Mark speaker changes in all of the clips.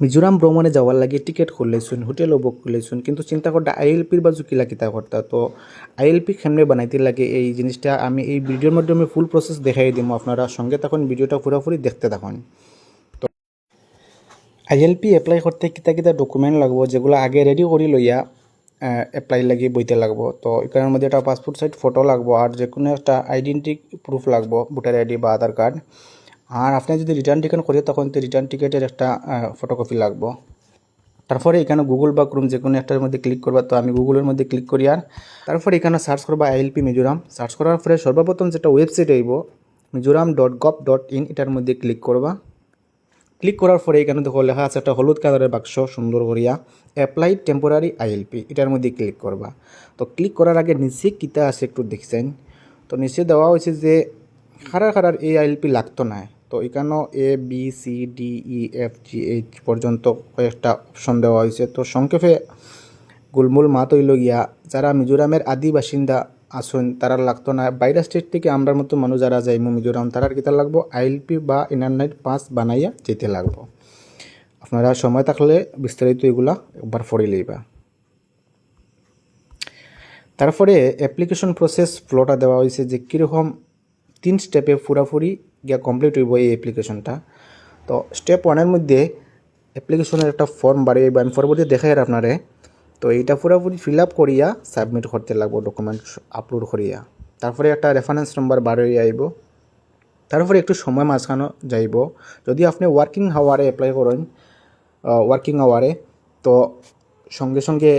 Speaker 1: মিজোরাম ভ্রমণে যাওয়ার লাগে টিকেট করলেছুন হোটেলও বুক করলেছুন কিন্তু চিন্তা করতে আইএলপির বাজু কিলা কিতা করতা তো আইএলপি কেমনে বানাইতে লাগে এই জিনিসটা আমি এই ভিডিওর মাধ্যমে ফুল প্রসেস দেখাই দিব আপনারা সঙ্গে তখন ভিডিওটা পুরোপুরি দেখতে থাকুন। তো আইএলপি এপ্লাই করতে কিতা কিতা ডকুমেন্ট লাগবো, যেগুলো আগে রেডি করি লইয়া এপ্লাই লাগি বইতে লাগবো। তো এখানের মধ্যে একটা পাসপোর্ট সাইজ ফটো লাগবো, আর যে কোনো একটা আইডেন্টি প্রুফ লাগবো ভোটার আইডি বা আধার কার্ড আর আপনি যদি রিটার্ন টিকেট করি, তখন তো রিটার্ন টিকেটের একটা ফটোকপি লাগবো। তারপরে এখানে গুগল বা ক্রোম যে কোনো একটার মধ্যে ক্লিক করবা, তো আমি গুগলের মধ্যে ক্লিক করি আর। তারপরে এখানে সার্চ করবা আইএলপি মিজোরাম সার্চ করার পরে সর্বপ্রথম যেটা ওয়েবসাইট আইব Mizoram dot gov dot in এটার মধ্যে ক্লিক করবা। ক্লিক করার পরে এখানে দেখো লেখা আছে একটা হলুদ কালারের বাক্স সুন্দর করিয়া অ্যাপ্লাই টেম্পোরারি আইএলপি এটার মধ্যে ক্লিক করবা। তো ক্লিক করার আগে নিচে কিতা আছে একটু দেখছেন। তো নিচে দেওয়া হয়েছে যে খারার খারার এই আইএলপি লাগতো না। তো এখানেও A B C D E F G H পর্যন্ত কয়েকটা অপশন দেওয়া হয়েছে। তো সংক্ষেপে গুলমুল মাত হইল গিয়া, যারা মিজোরামের আদি বাসিন্দা আসুন তারা লাগতো না। বাইরের স্টেট থেকে আমরার মতো মানুষ যারা যাইমু মিজোরাম তারার কিতা লাগবো? আইএলপি বা ইন্টারনেট পাস বানাইয়া যেতে লাগবো। আপনারা সময় থাকলে বিস্তারিত এগুলা একবার পড়ে লইবা। তারপরে অ্যাপ্লিকেশন প্রসেস ফ্লোটা দেওয়া হয়েছে যে কীরকম তিন স্টেপে পুরাপুরি গিয়া কমপ্লিট হইব এই অ্যাপ্লিকেশনটা তো স্টেপ ওয়ানের মধ্যে অ্যাপ্লিকেশনের একটা ফর্ম বাড়িয়ে আমি পরবর্তী দেখাই আপনারে। তো এইটা পুরোপুরি ফিল আপ করিয়া সাবমিট করতে লাগবো ডকুমেন্ট আপলোড করিয়া। তারপরে একটা রেফারেন্স নম্বর বার হয়ে আইব। তারপরে একটু সময় মাঝখানো যাইব। যদি আপনি ওয়ার্কিং হাওয়ারে অ্যাপ্লাই করেন ওয়ার্কিং আওয়ারে তো সঙ্গে সঙ্গে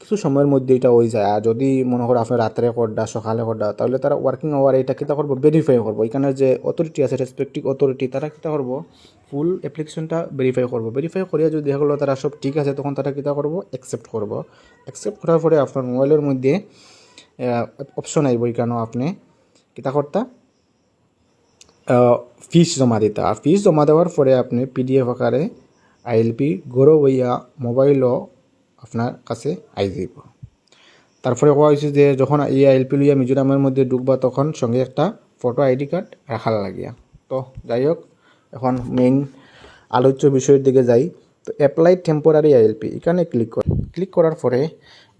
Speaker 1: কিছু সময়ের মধ্যে এটা হয়ে যায়। আর যদি মনে করো আপনি রাত্রে করডা সকালে করডা তাহলে তারা ওয়ার্কিং আওয়ারে এটা কিতা করব? ভেরিফাই করব। এখানে যে অথরিটি আছে রেসপেক্টিভ অথরিটি তারা কিতা করব? ফুল অ্যাপ্লিকেশনটা ভেরিফাই করব। ভেরিফাই করিয়া যদি দেখা গেলো তারা সব ঠিক আছে, তখন তারা কিতা করব? অ্যাকসেপ্ট করব। অ্যাকসেপ্ট করার পরে আপনার মোবাইলের মধ্যে অপশন আইব এখানেও আপনি। কিতা করতা? ফিস জমা দিতা। আর ফিস জমা দেওয়ার পরে আপনি পিডিএফ আকারে আইএলপি গরো বইয়া মোবাইলও আপনার কাছে আই যাব তারপরে কোয়া হয়েছে যে যখন এই আইএলপি লইয়া মিজোরামের মধ্যে ঢুকবা, তখন সঙ্গে একটা ফটো আইডি কার্ড রাখার লাগিয়া। তো যাই হোক, এখন মেইন আলোচ্য বিষয়ের দিকে যাই। তো অ্যাপ্লাই টেম্পোরারি আইএলপি এখানে ক্লিক কর ক্লিক করার পরে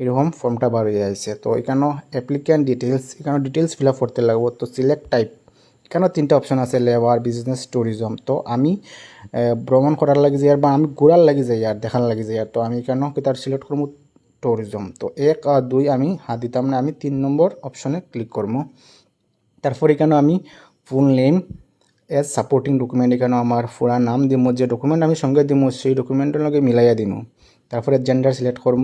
Speaker 1: এরকম ফর্মটা বার হয়ে আছে তো এখানেও অ্যাপ্লিক্যান্ট ডিটেলস এখানে ডিটেলস ফিল আপ করতে লাগবো। তো সিলেক্ট টাইপ এখানেও তিনটা অপশন আছে লেবার বিজনেস ট্যুরিজম তো আমি ভ্রমণ করার লাগি যাই বা আমি ঘোরার লাগি যাই আর দেখার লাগি যাই আর। তো আমি এখানেও তার সিলেক্ট করব? ট্যুরিজম তো এক আর দুই আমি হাত দিতাম না, আমি তিন নম্বর অপশনে ক্লিক করব। তারপর এখানে আমি full name as supporting document এখানে আমার পুরা নাম দিব যে ডকুমেন্ট আমি সঙ্গে দিব সেই ডকুমেন্টের লগে মিলাইয়া দিব তারপরে জেন্ডার সিলেক্ট করব।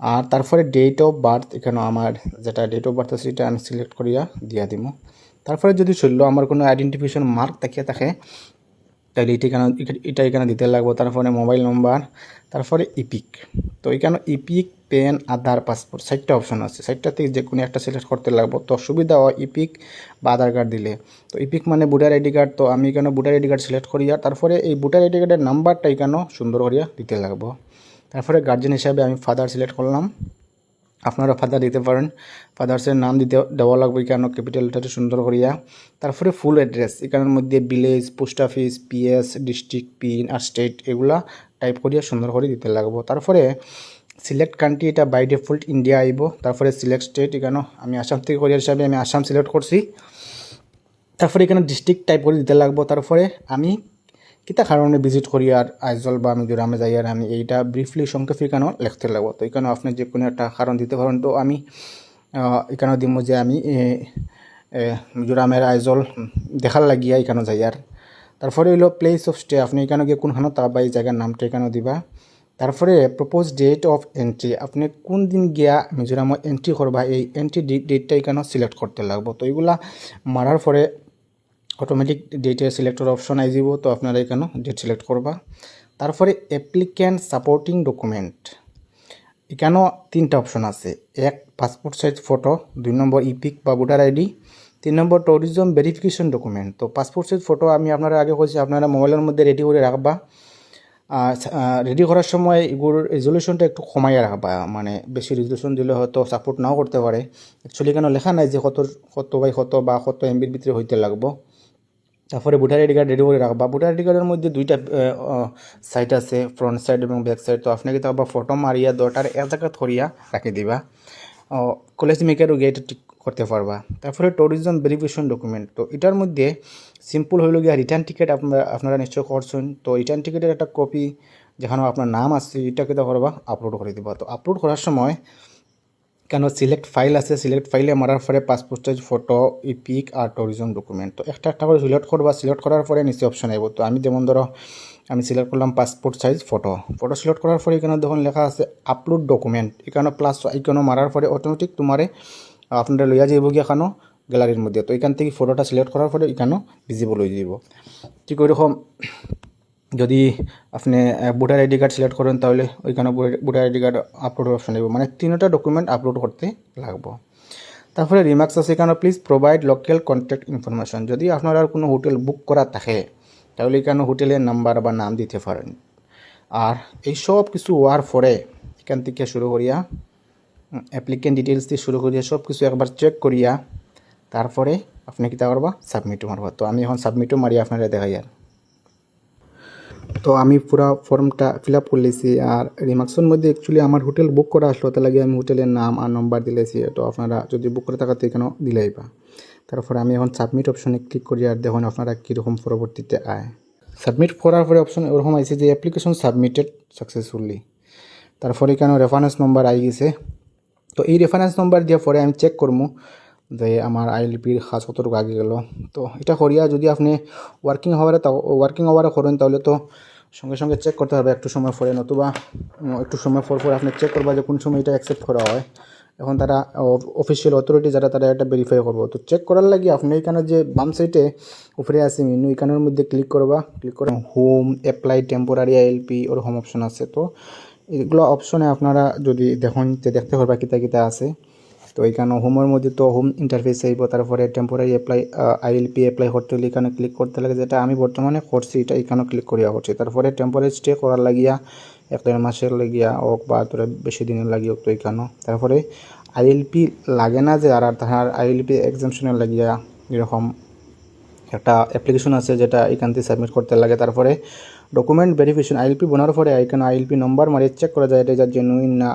Speaker 1: আর তারপরে ডেট অফ বার্থ এখানে আমার যেটা ডেট অফ বার্থ আছে সেটা আমি সিলেক্ট করিয়া দিয়া দিব তারপরে যদি চলল, আমার কোনো আইডেন্টিফিকেশন মার্ক তাকিয়ে থাকে, তাহলে এটা এখানে এটা এখানে দিতে লাগবো? তারপরে মোবাইল নম্বর তারপরে ইপিক তো এখানে ইপিক পেন আধার পাসপোর্ট চারটা অপশন আছে। চারটা থেকে যে কোনো একটা সিলেক্ট করতে লাগবো। তো সুবিধা হয় ইপিক বা আধার কার্ড দিলে। তো ইপিক মানে ভোটার আইডি কার্ড তো আমি এখানে ভোটার আইডি কার্ড সিলেক্ট করিয়া তারপরে এই ভোটার আইডি কার্ডের নাম্বারটা এখানেও সুন্দর করিয়া দিতে লাগবো? তারপরে গার্জেন হিসাবে আমি ফাদার সিলেক্ট করলাম। আপনারা ফাদার দিতে পারেন। ফাদার্সের নাম দিতে দেওয়া লাগবে কেন? ক্যাপিটালটা সুন্দর করিয়া। তারপরে ফুল অ্যাড্রেস এখানের মধ্যে village post office PS district pin আর স্টেট এগুলা টাইপ করিয়া সুন্দর করে দিতে লাগবো। তারপরে সিলেক্ট কান্ট্রি এটা বাই ডিফল্ট ইন্ডিয়া আইব। তারপরে সিলেক্ট স্টেট এখানে আমি আসাম থেকে করিয়ার হিসাবে আমি আসাম সিলেক্ট করছি। তারপরে এখানে ডিস্ট্রিক্ট টাইপ করে দিতে লাগবো। তারপরে আমি কিতা কারণে ভিজিট করি আর আইজল বা মিজোরামে যাই আর আমি এইটা ব্রিফলি সংক্ষেপে এখানেও লিখতে লাগবো? তো এখানেও আপনি যে কোনো একটা কারণ দিতে পারেন। তো আমি এখানেও দিব যে আমি মিজোরামের আইজল দেখার লাগিয়া এখানেও যাই আর। তারপরে হইল প্লেস অফ স্টে আপনি এখানে গিয়ে কোনখানে তা বা এই জায়গার নামটা এখানেও দিবা। তারপরে প্রপোজ ডেট অফ এন্ট্রি আপনি কোন দিন গিয়া মিজোরামে এন্ট্রি করবা, এই এন্ট্রি ডেটটা এখানেও সিলেক্ট করতে লাগবো। তো এগুলা মারার পরে অটোমেটিক ডেটের সিলেক্টর অপশন আই যাব তো আপনারা এখানে ডেট সিলেক্ট করবা। তারপরে অ্যাপ্লিক্যান্ট সাপোর্টিং ডকুমেন্ট এখানেও তিনটা অপশন আছে। এক পাসপোর্ট সাইজ ফটো দুই নম্বর ইপিক বা ভোটার আইডি তিন নম্বর ট্যুরিজম ভেরিফিকেশন ডকুমেন্ট তো পাসপোর্ট সাইজ ফটো আমি আপনারা আগে বলছি, আপনারা মোবাইলের মধ্যে রেডি করে রাখবা। রেডি করার সময় এগুলোর রেজলিউশনটা একটু কমাইয়া রাখবা। মানে বেশি রেজলিউশন দিলে হয়তো সাপোর্ট নাও করতে পারে। অ্যাকচুয়ালি কেন লেখা নাই যে কত কত বাই কত বা কত এমবির ভিতরে হইতে লাগবো। তারপরে ভোটার আইডি কার্ড রেডি করে রাখবা। ভোটার আইডি কার্ডের মধ্যে দুইটা সাইড আছে ফ্রন্ট সাইড এবং ব্যাক সাইড তো আপনি কিন্তু আবার ফটো মারিয়া দরটার এক জায়গা ধরিয়া রাখি দিবা। কলেজ মেকারও গিয়ে এটা ঠিক করতে পারবা। তারপরে ট্যুরিজম ভেরিফিকেশন ডকুমেন্ট তো এটার মধ্যে সিম্পল হইল গিয়া রিটার্ন টিকিট আপনারা আপনারা নিশ্চয় করছেন। তো রিটার্ন টিকিটের একটা কপি যেখানে আপনার নাম আছে, এটাকে তো করবা আপলোড করে দিবা। তো আপলোড করার সময় কেন সিলেক্ট ফাইল আছে? সিলেক্ট ফাইলে মারার পরে passport size photo EPIC আর ট্যুরিজম ডকুমেন্ট তো একটা একটা করে সিলেক্ট করবা সিলেক্ট করার পরে নিচে অপশন আইব। তো আমি যেমন ধরো, আমি সিলেক্ট করলাম passport size photo photo select করার পরে এখানে দেখুন লেখা আছে আপলোড ডকুমেন্ট এখানে প্লাস এখানে মারার পরে অটোমেটিক তোমারে আপনারা লইয়া যাইব গিয়ে এখানো গ্যালারির মধ্যে। তো এখান থেকে ফটোটা সিলেক্ট করার পরে এখানেও ভিজিবল হয়ে যাব ঠিক ওইরকম যদি আপনি ভোটার আইডি কার্ড সিলেক্ট করেন, তাহলে ওইখানে voter ID card upload option নেব মানে তিনটা ডকুমেন্ট আপলোড করতে লাগবো। তারপরে রিমার্কস আছে এখানে please provide local contact information যদি আপনার আর কোনো হোটেল বুক করা থাকে, তাহলে এখানে হোটেলের নাম্বার বা নাম দিতে পারেন। আর এই সব কিছু হওয়ার পরে, এখান থেকে শুরু করিয়া অ্যাপ্লিকেন্ট ডিটেলস দিয়ে শুরু করিয়া, সব কিছু একবার চেক করিয়া, তারপরে আপনি কী করবা সাবমিটও মারবা। তো আমি এখন সাবমিটও মারি আপনারা দেখাই আর তো আমি পুরা ফর্মটা ফিল আপ করলেছি আর রিমার্কসের মধ্যে অ্যাকচুয়ালি আমার হোটেল বুক করা আসলো, তার লাগে আমি হোটেলের নাম আর নম্বর দিলেছি তো আপনারা যদি বুক করে থাকাতে এখানেও দিলেইবা তারপরে আমি এখন সাবমিট অপশনে ক্লিক করি আর দেখুন আপনারা কীরকম পরবর্তীতে আয়। সাবমিট করার পরে অপশন ওরকম আইছে যে অ্যাপ্লিকেশন সাবমিটেড সাকসেসফুলি তারপরে কেন রেফারেন্স নম্বর আই গেছে। তো এই রেফারেন্স নম্বর দিয়ে পরে আমি চেক করব যে আমার আই আইএলপির খাস কতটুকু আগে গেল। তো এটা করিয়া যদি আপনি ওয়ার্কিং আওয়ারে ওয়ার্কিং আওয়ারে করেন, তাহলে তো সঙ্গে সঙ্গে চেক করতে হবে একটু সময় পরে, নতুবা একটু সময় পর পর আপনি চেক করবা যে কোন সময় এটা অ্যাকসেপ্ট করা হয়। এখন তারা অফিসিয়াল অথরিটি যারা, তারা এটা ভেরিফাই করব। তো চেক করার লাগে আপনি এখানে যে বাম সাইডে উপরে আছে মেনু এখানের মধ্যে ক্লিক করবা। ক্লিক করে হোম অ্যাপ্লাই টেম্পোরারি আইএলপি ওর হোম অপশন আছে। তো এগুলো অপশনে আপনারা যদি দেখুন, যে দেখতে পারবা কিতা কিতা আছে। তো এখানে হোমের মধ্যে তো হোম ইন্টারফেস আইব তারপরে টেম্পোরারি অ্যাপ্লাই আইএলপি অ্যাপ্লাই করতে হলে এখানে ক্লিক করতে লাগে, যেটা আমি বর্তমানে করছি, এটা এখানে ক্লিক করিয়া করছি। তারপরে টেম্পোরারি স্টে করার লাগিয়া, এক দেড় মাসের লাগিয়া হোক বা তোরা বেশি দিনের লাগিয়া হোক তো এখানেও তারপরে আইএলপি লাগে না যে, আর তাহার আইএলপি এক্সামশনের লাগিয়া এরকম একটা অ্যাপ্লিকেশন আছে, যেটা এখান থেকে সাবমিট করতে লাগে। তারপরে ডকুমেন্ট ভেরিফিকেশন আইএলপি বোনার পরে এখানে আইএলপি নম্বর মারিয়ে চেক করা যায়, এটা যা জেনুইন না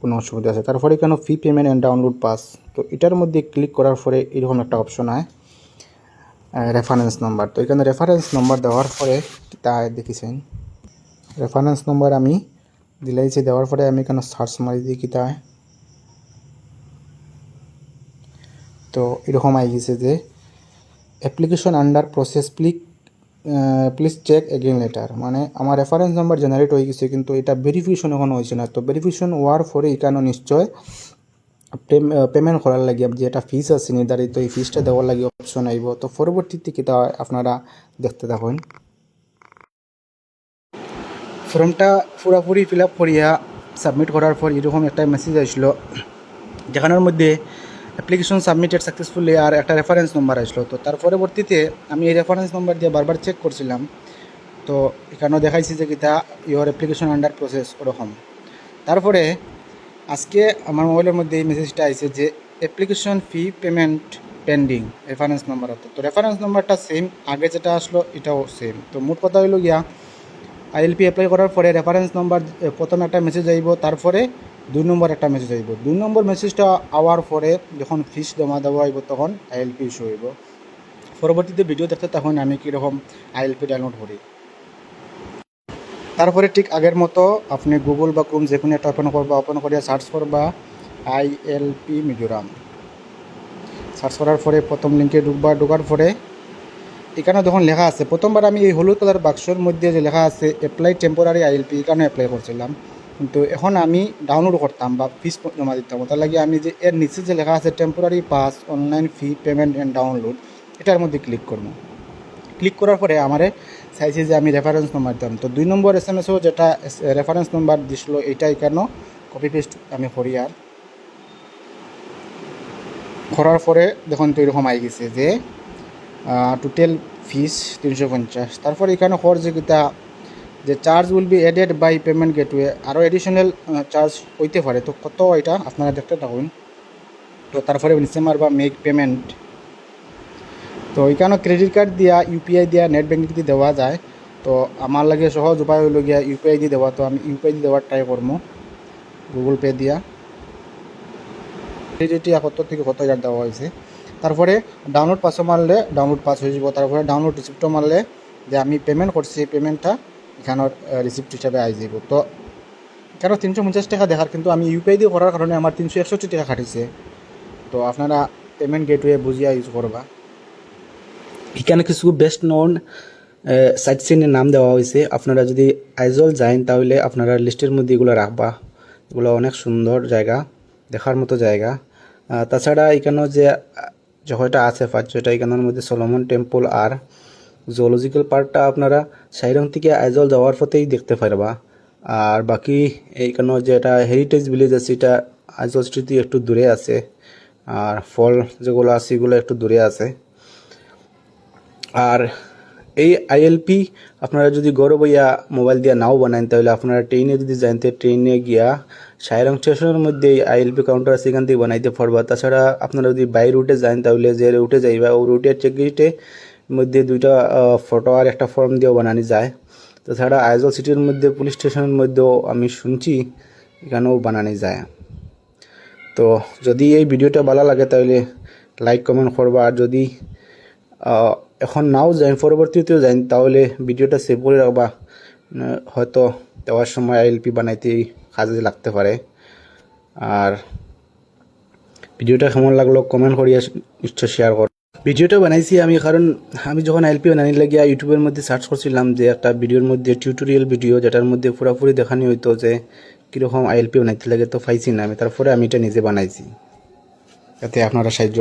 Speaker 1: কোনো অসুবিধা আছে। তারপরে কেন fee payment and download pass তো এটার মধ্যে ক্লিক করার পরে এরকম একটা অপশন হয় রেফারেন্স নাম্বার তো এখানে রেফারেন্স নাম্বার দেওয়ার পরে, তা দেখেছেন। রেফারেন্স নাম্বার আমি দিলাইছি, দেওয়ার পরে আমি এখানে সার্চ মারি দিই কিতা হয় তো এরকম আই গেছে যে অ্যাপ্লিকেশন আন্ডার প্রসেস প্লিক প্লিজ চেক এগেইন লেটার মানে আমার রেফারেন্স নাম্বার জেনারেট হয়ে গেছে, কিন্তু এটা ভেরিফিকেশন এখনও হয়েছে না। তো ভেরিফিকেশন হওয়ার পরে এখানে নিশ্চয় পেমেন্ট করার লাগে? যে একটা ফিস আছে, নির্ধারিত এই ফিসটা দেওয়ার লাগে অপশন আইব। তো পরবর্তীতে হয় আপনারা দেখতে থাকুন। ফর্মটা পুরোপুরি ফিল আপ করিয়া সাবমিট করার পর এরকম একটা মেসেজ আসলো, যেখানের মধ্যে অ্যাপ্লিকেশন সাবমিটেড সাকসেসফুলি আর একটা রেফারেন্স নম্বর আসলো। তো তার পরবর্তীতে আমি এই রেফারেন্স নম্বর দিয়ে বারবার চেক করছিলাম। তো এখানেও দেখাইছি যে কিতা ইওর অ্যাপ্লিকেশন আন্ডার প্রসেস ওরকম। তারপরে আজকে আমার মোবাইলের মধ্যে এই মেসেজটা আইছে যে application fee payment pending reference number হতো তো রেফারেন্স নাম্বারটা সেম আগে যেটা আসলো এটাও সেম তো মোট কথা হইল গিয়া আইএলপি অ্যাপ্লাই করার পরে রেফারেন্স নম্বর প্রথমে একটা মেসেজ আইব, তারপরে দুই নম্বর একটা মেসেজ আইব দুই নম্বর মেসেজটা আওয়ার পরে যখন ফিস জমা দেওয়া হইব তখন আইএলপি ইস্যু হইব পরবর্তীতে ভিডিও দেখতে তখন আমি কীরকম আইএলপি ডাউনলোড করি। তারপরে ঠিক আগের মতো আপনি গুগল বা ক্রোম যে কোনো একটা ওপেন করবা ওপেন করিয়া সার্চ করবা আইএলপি মিজোরাম সার্চ করার পরে প্রথম লিঙ্কে ঢুকবা, ঢোকার পরে এখানে যখন লেখা আছে, প্রথমবার আমি এই হলুদ কালার বাক্সর মধ্যে যে লেখা আছে অ্যাপ্লাই টেম্পোরারি আইএলপি এখানে অ্যাপ্লাই করছিলাম। কিন্তু এখন আমি ডাউনলোড করতাম বা ফিস জমা দিতাম। তার লাগে আমি যে এর নিচে যে লেখা আছে temporary pass online fee payment and download এটার মধ্যে ক্লিক করব। ক্লিক করার পরে আমারে চাইছে যে আমি রেফারেন্স নম্বর দিতাম। তো দুই নম্বর এস এম এসও যেটা রেফারেন্স নম্বর দিছিল এটা এখানেও কপি পেস্ট আমি করি আর। করার পরে দেখুন তো এরকম আই গেছে যে টোটাল ফিস তিনশো পঞ্চাশ। তারপর এখানে হর যে কিতা যে charge will be added by payment gateway আরও এডিশনাল চার্জ হইতে পারে। তো কত এটা আপনারা দেখতে থাকুন। তো তারপরে নিচে মারবা মেক পেমেন্ট তো এখানে ক্রেডিট কার্ড দিয়া ইউপিআই দিয়া নেট ব্যাঙ্কিং দিয়ে দেওয়া যায়। তো আমার লাগে সহজ উপায় হইল গিয়া ইউপিআই দিয়ে দেওয়া। তো আমি ইউপিআই দিয়ে দেওয়ার ট্রাই করব। গুগল পে দিয়া। ভ্যালিডিটি কত থেকে কত হাজার দেওয়া হয়েছে। তারপরে ডাউনলোড পাসও মারলে ডাউনলোড পাস হয়ে যাব। তারপরে ডাউনলোড রিসিপ্টও মারলে যে আমি পেমেন্ট করছি পেমেন্টটা এখানের রিসিপ্ট হিসাবে আই যাব। তো কেন তিনশো পঞ্চাশ টাকা দেখার কিন্তু আমি ইউপিআই দিয়ে করার কারণে আমার তিনশো একষট্টি টাকা কাটিছে। তো আপনারা পেমেন্ট গেটওয়ে বুঝিয়া ইউজ করবা
Speaker 2: এখানে কিছু বেস্ট নোন সাইট সিনের নাম দেওয়া হয়েছে। আপনারা যদি আইজল যান তাহলে আপনারা লিস্টের মধ্যে এগুলো রাখবা। এগুলো অনেক সুন্দর জায়গা দেখার মতো জায়গা। তাছাড়া এখানেও যে আহ, যে কয়টা আছে পাঁচ ছয়টা এখানের মধ্যে সলোমন টেম্পল আর জুলজিক্যাল পার্কটা আপনারা সাইরং থেকে আইজল যাওয়ার পথেই দেখতে পারবা। আর বাকি এইখানে যে এটা হেরিটেজ ভিলেজ আছে, এটা আইজল স্ট্রিট একটু দূরে আছে। আর ফল যেগুলো আছে, এগুলো একটু দূরে আছে। আর এই আইএলপি আপনারা যদি গৌরব ইয়া মোবাইল দিয়ে নাও বানান, তাহলে আপনারা ট্রেনে যদি জানতে ট্রেনে গিয়া সাইরং স্টেশনের মধ্যে এই আইএলপি কাউন্টার আছে, এখান থেকে বানাইতে পারবা। তাছাড়া আপনারা যদি বাই রুটে যান, তাহলে যে রুটে যাইবা, ওই রুটের চেকগেটে মধ্যে দুইটা ফটো আর একটা ফর্ম দিয়েও বানানি যায়। তাছাড়া আইজল সিটির মধ্যে পুলিশ স্টেশনের মধ্যেও আমি শুনছি, এখানেও বানানি যায়। তো যদি এই ভিডিওটা ভালো লাগে, তাহলে লাইক কমেন্ট করবা। আর যদি এখন নাও যাই, পরবর্তীতেও যাই, তাহলে ভিডিওটা সেভ করে রাখবা। হয়তো দেওয়ার সময় এলপি বানাইতে কাজে লাগতে পারে। আর ভিডিওটা কেমন লাগল কমেন্ট করিয়া নিশ্চয় শেয়ার কর। ভিডিওটা বানাইছি আমি, কারণ আমি যখন এলপি বানানি লাগিয়া ইউটিউবের মধ্যে সার্চ করছিলাম যে একটা ভিডিওর মধ্যে টিউটোরিয়াল ভিডিও যেটার মধ্যে পুরোপুরি দেখানি হইতো যে কীরকম আইএলপি বানাইতে লাগে তো পাইছি না আমি। তারপরে আমি এটা নিজে বানাইছি।
Speaker 1: যাতে আপনারা সাহায্য